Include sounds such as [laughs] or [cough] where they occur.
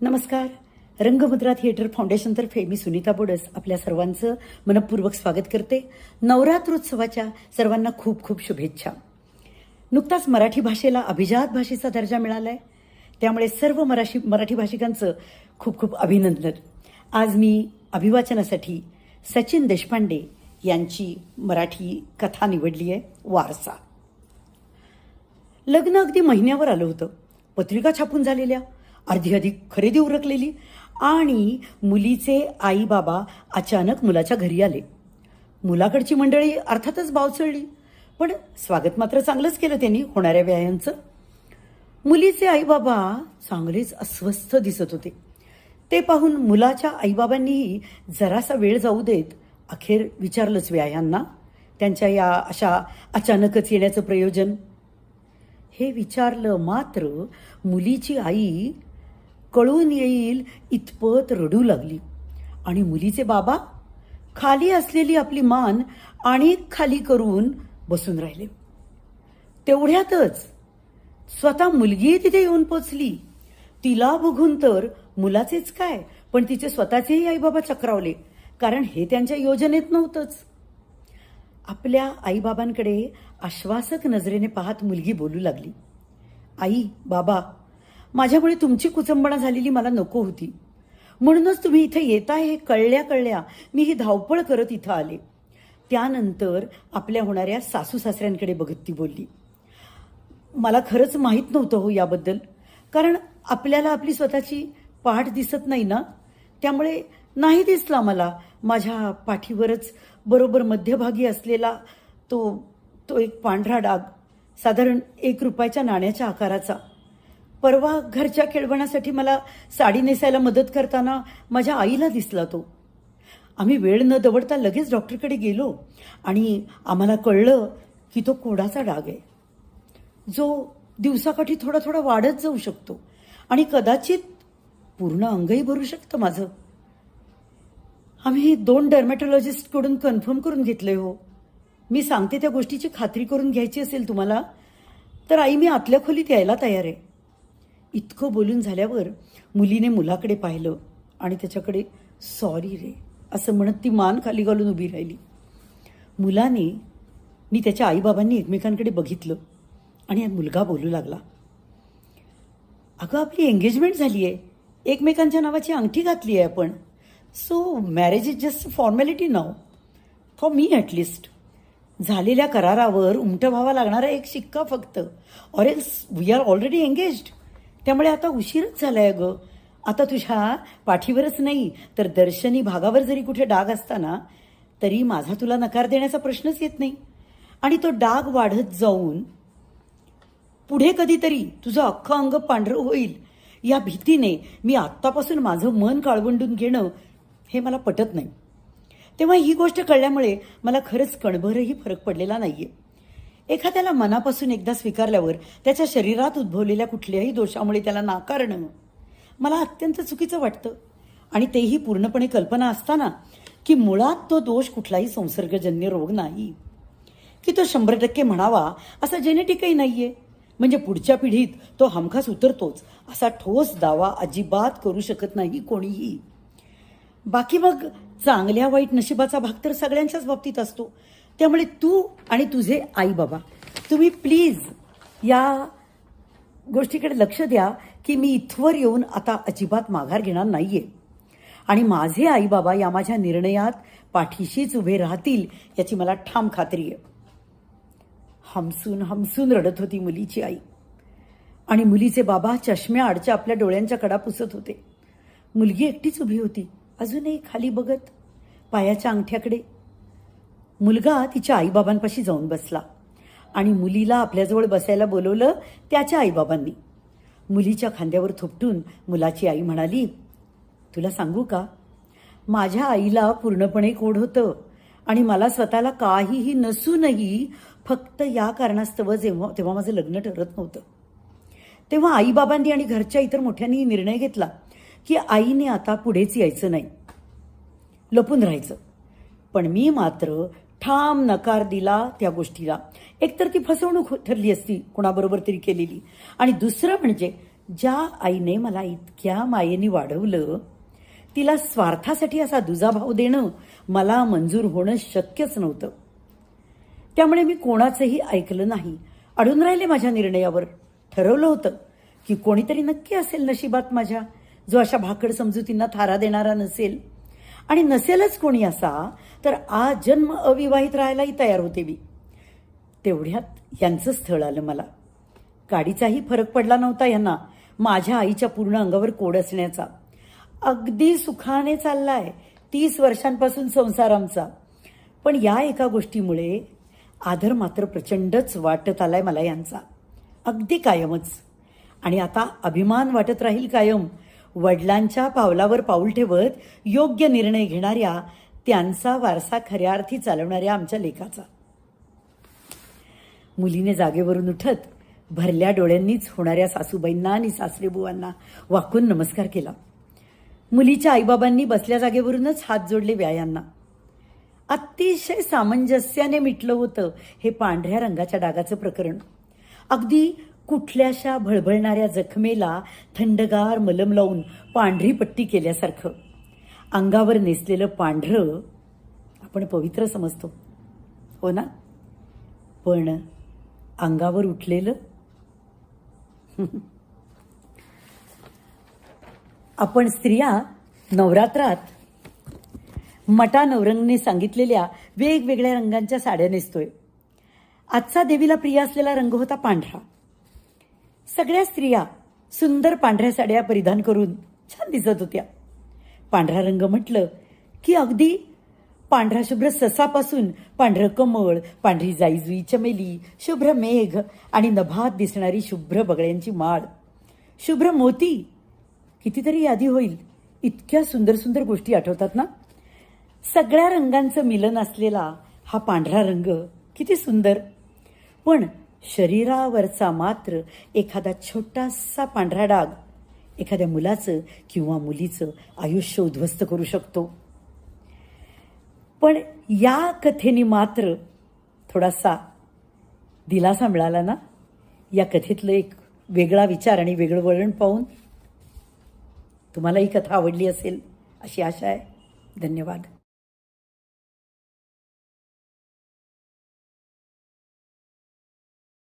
नमस्कार. रंगमुद्रा थिएटर फाउंडेशनतर्फे मी सुनीता बोडस आपल्या सर्वांचं मनपूर्वक स्वागत करते. नवरात्रोत्सवाच्या सर्वांना खूप खूप शुभेच्छा. नुकताच मराठी भाषेला अभिजात भाषेचा दर्जा मिळाला आहे त्यामुळे सर्व मराठी मराठी भाषिकांचं खूप खूप अभिनंदन. आज मी अभिवाचनासाठी सचिन देशपांडे यांची मराठी कथा निवडली आहे वारसा. लग्न अगदी महिन्यावर आलं होतं. पत्रिका छापून झालेल्या. अर्धी अधिक खरेदी उरकलेली आणि मुलीचे आई बाबा अचानक मुलाच्या घरी आले. मुलाकडची मंडळी अर्थातच बावचळली पण स्वागत मात्र चांगलंच केलं त्यांनी होणाऱ्या व्यायांचं. मुलीचे आईबाबा चांगलेच अस्वस्थ दिसत होते. ते पाहून मुलाच्या आईबाबांनीही जरासा वेळ जाऊ देत अखेर विचारलंच व्यायांना त्यांच्या या अशा अचानकच येण्याचं प्रयोजन? हे विचारलं मात्र मुलीची आई कळून येईल इतपत रडू लागली. आणि मुलीचे बाबा खाली असलेली आपली मान आणि खाली करून बसून राहिले. तेवढ्यातच स्वतः मुलगी तिथे येऊन पोचली. तिला बघून तर मुलाचेच काय पण तिचे स्वतःचेही आईबाबा चक्रावले कारण हे त्यांच्या योजनेत नव्हतंच. आपल्या आईबाबांकडे आश्वासक नजरेने पाहत मुलगी बोलू लागली. आई बाबा माझ्यामुळे तुमची कुचंबणा झालेली मला नको होती. म्हणूनच तुम्ही इथे येताय हे कळल्या कळल्या मी ही धावपळ करत इथं आले. त्यानंतर आपल्या होणाऱ्या सासू सासऱ्यांकडे बघत ती बोलली मला खरंच माहीत नव्हतं हो याबद्दल. कारण आपल्याला आपली स्वतःची पाठ दिसत नाही ना? त्यामुळे नाही दिसला मला. माझ्या पाठीवरच बरोबर मध्यभागी असलेला तो तो एक पांढरा डाग. साधारण एक रुपयाच्या नाण्याच्या आकाराचा. परवा घरच्या खेळवण्यासाठी मला साडी नेसायला मदत करताना माझ्या आईला दिसला तो. आम्ही वेळ न दवडता लगेच डॉक्टरकडे गेलो आणि आम्हाला कळलं की तो कोडाचा डाग आहे. जो दिवसाकाठी थोडा थोडा वाढत जाऊ शकतो आणि कदाचित पूर्ण अंगही भरू शकतं माझं. आम्ही दोन डर्मॅटॉलॉजिस्टकडून कन्फर्म करून घेतलंय हो. मी सांगते त्या गोष्टीची खात्री करून घ्यायची असेल तुम्हाला तर आई मी आतल्या खोलीत यायला तयार आहे. इतकं बोलून झाल्यावर मुलीने मुलाकडे पाहिलं आणि त्याच्याकडे सॉरी रे असं म्हणत ती मान खाली घालून उभी राहिली. मुलाने मी त्याच्या आईबाबांनी एकमेकांकडे बघितलं आणि मुलगा बोलू लागला. अगं आपली एंगेजमेंट झाली आहे एकमेकांच्या नावाची अंगठी घातली आहे आपण so marriage is just formality now for me at least झालेल्या करारावर उमटं व्हावा लागणारा एक शिक्का फक्त. Or else we are already engaged त्यामुळे आता उशीरच झालाय अगं. आता तुझ्या पाठीवरच नाही तर दर्शनी भागावर जरी कुठे डाग असताना तरी माझा तुला नकार देण्याचा प्रश्नच येत नाही. आणि तो डाग वाढत जाऊन पुढे कधीतरी तुझं अख्खं अंग पांढरं होईल. या भीतीने मी आत्तापासून माझं मन काळवंडून घेणं हे मला पटत नाही. तेव्हा ही गोष्ट कळल्यामुळे मला खरंच कणभरही फरक पडलेला नाही आहे एखाद्याला मनापासून एकदा स्वीकारल्यावर त्याच्या शरीरात उद्भवलेल्या कुठल्याही दोषामुळे त्याला नाकारणं मला अत्यंत चुकीचं वाटतं. आणि तेही पूर्णपणे कल्पना असताना की मुळात तो दोष कुठलाही संसर्गजन्य रोग नाही. की तो शंभर टक्के म्हणावा असा जेनेटिकही नाही आहे म्हणजे पुढच्या पिढीत तो हमखास उतरतोच असा ठोस दावा अजिबात करू शकत नाही कोणीही. बाकी मग चांगल्या वाईट नशिबाचा भाग तर सगळ्यांच्याच बाबतीत असतो. त्यामुळे तू आणि तुझे आई बाबा तुम्ही प्लीज या गोष्टीकडे लक्ष द्या की मी इथवर येऊन आता अजिबात माघार घेणार नाही आहे आणि माझे आई बाबा या माझ्या निर्णयात पाठीशीच उभे राहतील याची मला ठाम खात्री आहे. हमसून हमसून रडत होती मुलीची आई. आणि मुलीचे बाबा चष्म्या आडच्या आपल्या डोळ्यांच्या कडा पुसत होते. मुलगी एकटीच उभी होती अजूनही खाली बघत पायाच्या अंगठ्याकडे मुलगा तिच्या आईबाबांपाशी जाऊन बसला. आणि मुलीला आपल्याजवळ बसायला बोलवलं त्याच्या आईबाबांनी. मुलीच्या खांद्यावर थोपटून मुलाची आई म्हणाली तुला सांगू का? माझ्या आईला पूर्णपणे कोड होतं आणि मला स्वतःला काहीही नसूनही फक्त या कारणास्तव जेव्हा तेव्हा माझं लग्न ठरत नव्हतं. तेव्हा आईबाबांनी आणि घरच्या इतर मोठ्यांनी निर्णय घेतला की आईने आता पुढेच यायचं नाही. लपून राहायचं. पण मी मात्र ठाम नकार दिला त्या गोष्टीला. एकतर ती फसवणूक ठरली असती कुणाबरोबर तरी केलेली. आणि दुसरं म्हणजे ज्या आईने मला इतक्या मायेने वाढवलं तिला स्वार्थासाठी असा दुजाभाव देणं मला मंजूर होणं शक्यच नव्हतं. त्यामुळे मी कोणाचंही ऐकलं नाही. अडून राहिले माझ्या निर्णयावर. ठरवलं होतं की कोणीतरी नक्की असेल नशिबात माझ्या. जो अशा भाकड समजुतींना थारा देणारा नसेल आणि नसेलच कोणी असा तर आज जन्म अविवाहित राहायलाही तयार होते मी. तेवढ्यात यांचं स्थळ आलं मला. गाडीचाही फरक पडला नव्हता यांना माझ्या आईच्या पूर्ण अंगावर कोड असण्याचा. अगदी सुखाने चाललाय तीस वर्षांपासून संसार आमचा. पण या एका गोष्टीमुळे आदर मात्र प्रचंडच वाटत आलाय मला यांचा. अगदी कायमच. आणि आता अभिमान वाटत राहील कायम वडिलांच्या पावलावर पाऊल ठेवत योग्य निर्णय घेणाऱ्या त्यांचा वारसा खऱ्या अर्थी चालवणाऱ्या आमच्या लेखाचा मुलीने जागेवरून उठत भरल्या डोळ्यांनीच होणाऱ्या सासूबाईंना आणि सासरेबुवांना वाकून नमस्कार केला. मुलीच्या आईबाबांनी बसल्या जागेवरूनच हात जोडले व्यायांना. अतिशय सामंजस्याने मिटलं होतं हे पांढऱ्या रंगाच्या डागाचं प्रकरण. अगदी कुठल्याशा भळभळणाऱ्या जखमेला थंडगार मलम लावून पांढरी पट्टी केल्यासारखं. अंगावर नेसलेलं पांढरं आपण पवित्र समजतो. हो ना? पण अंगावर उठलेलं? [laughs] आपण स्त्रिया नवरात्रात मटा नवरंगने सांगितलेल्या वेगवेगळ्या रंगांच्या साड्या नेसतोय. आजचा देवीला प्रिय असलेला रंग होता पांढरा. सगळ्या स्त्रिया सुंदर पांढऱ्या साड्या परिधान करून छान दिसत होत्या. पांढरा रंग म्हटलं की अगदी पांढरा शुभ्र ससापासून पांढरं कमळ पांढरी जाईजुई चमेली शुभ्र मेघ आणि नभात दिसणारी शुभ्र बगळ्यांची माळ. शुभ्र मोती. कितीतरी यादी होईल. इतक्या सुंदर सुंदर गोष्टी आठवतात ना? सगळ्या रंगांचं मिलन असलेला हा पांढरा रंग किती सुंदर. पण शरीरावरचा मात्र एखादा छोटासा पांढरा डाग एखाद्या मुलाचं किंवा मुलीचं आयुष्य उद्ध्वस्त करू शकतो. पण या कथेने मात्र थोडासा दिलासा मिळाला ना? या कथेतलं एक वेगळा विचार आणि वेगळं वळण पाहून तुम्हाला ही कथा आवडली असेल अशी आशा आहे. धन्यवाद.